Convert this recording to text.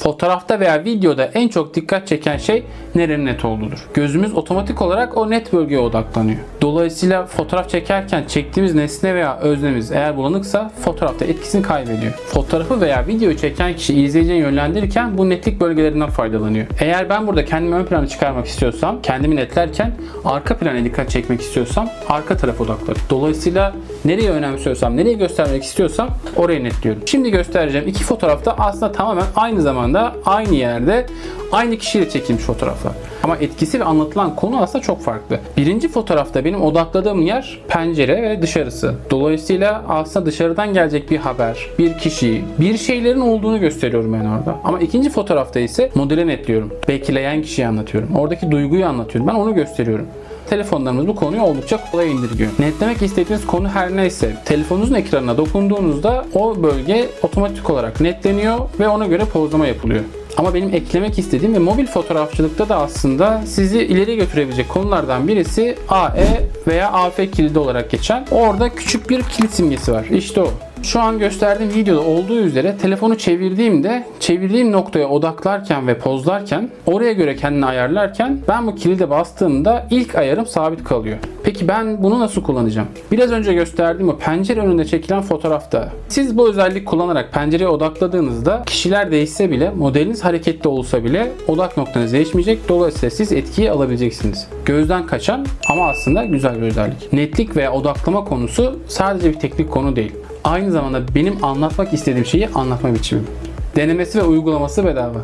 Fotoğrafta veya videoda en çok dikkat çeken şey nerenin net olduğudur. Gözümüz otomatik olarak o net bölgeye odaklanıyor. Dolayısıyla fotoğraf çekerken çektiğimiz nesne veya öznemiz eğer bulanıksa fotoğrafta etkisini kaybediyor. Fotoğrafı veya videoyu çeken kişi izleyiciyi yönlendirirken bu netlik bölgelerinden faydalanıyor. Eğer ben burada kendimi ön plana çıkarmak istiyorsam, kendimi netlerken arka plana dikkat çekmek istiyorsam arka tarafa odaklanıyorum. Dolayısıyla nereye önemsiyorsam, nereye göstermek istiyorsam orayı netliyorum. Şimdi göstereceğim iki fotoğrafta aslında tamamen aynı zamanda aynı yerde aynı kişiyle çekilmiş fotoğraflar. Ama etkisi ve anlatılan konu aslında çok farklı. Birinci fotoğrafta benim odakladığım yer pencere ve dışarısı. Dolayısıyla aslında dışarıdan gelecek bir haber, bir kişi, bir şeylerin olduğunu gösteriyorum ben orada. Ama ikinci fotoğrafta ise modeli netliyorum. Bekleyen kişiyi anlatıyorum. Oradaki duyguyu anlatıyorum. Ben onu gösteriyorum. Telefonlarımız bu konuyu oldukça kolay indirgiyor. Netlemek istediğiniz konu her neyse telefonunuzun ekranına dokunduğunuzda o bölge otomatik olarak netleniyor ve ona göre pozlama yapılıyor. Ama benim eklemek istediğim ve mobil fotoğrafçılıkta da aslında sizi ileri götürebilecek konulardan birisi AE veya AF kilidi olarak geçen. Orada küçük bir kilit simgesi var. İşte o. Şu an gösterdiğim videoda olduğu üzere telefonu çevirdiğimde çevirdiğim noktaya odaklarken ve pozlarken oraya göre kendini ayarlarken ben bu kilide bastığımda ilk ayarım sabit kalıyor. Peki ben bunu nasıl kullanacağım? Biraz önce gösterdiğim o pencere önünde çekilen fotoğrafta siz bu özellik kullanarak pencereye odakladığınızda kişiler değişse bile modeliniz hareketli olsa bile odak noktanız değişmeyecek. Dolayısıyla siz etkiyi alabileceksiniz. Gözden kaçan ama aslında güzel bir özellik. Netlik veya odaklama konusu sadece bir teknik konu değil aynı zamanda benim anlatmak istediğim şeyi anlatma biçimim. Denemesi ve uygulaması bedava.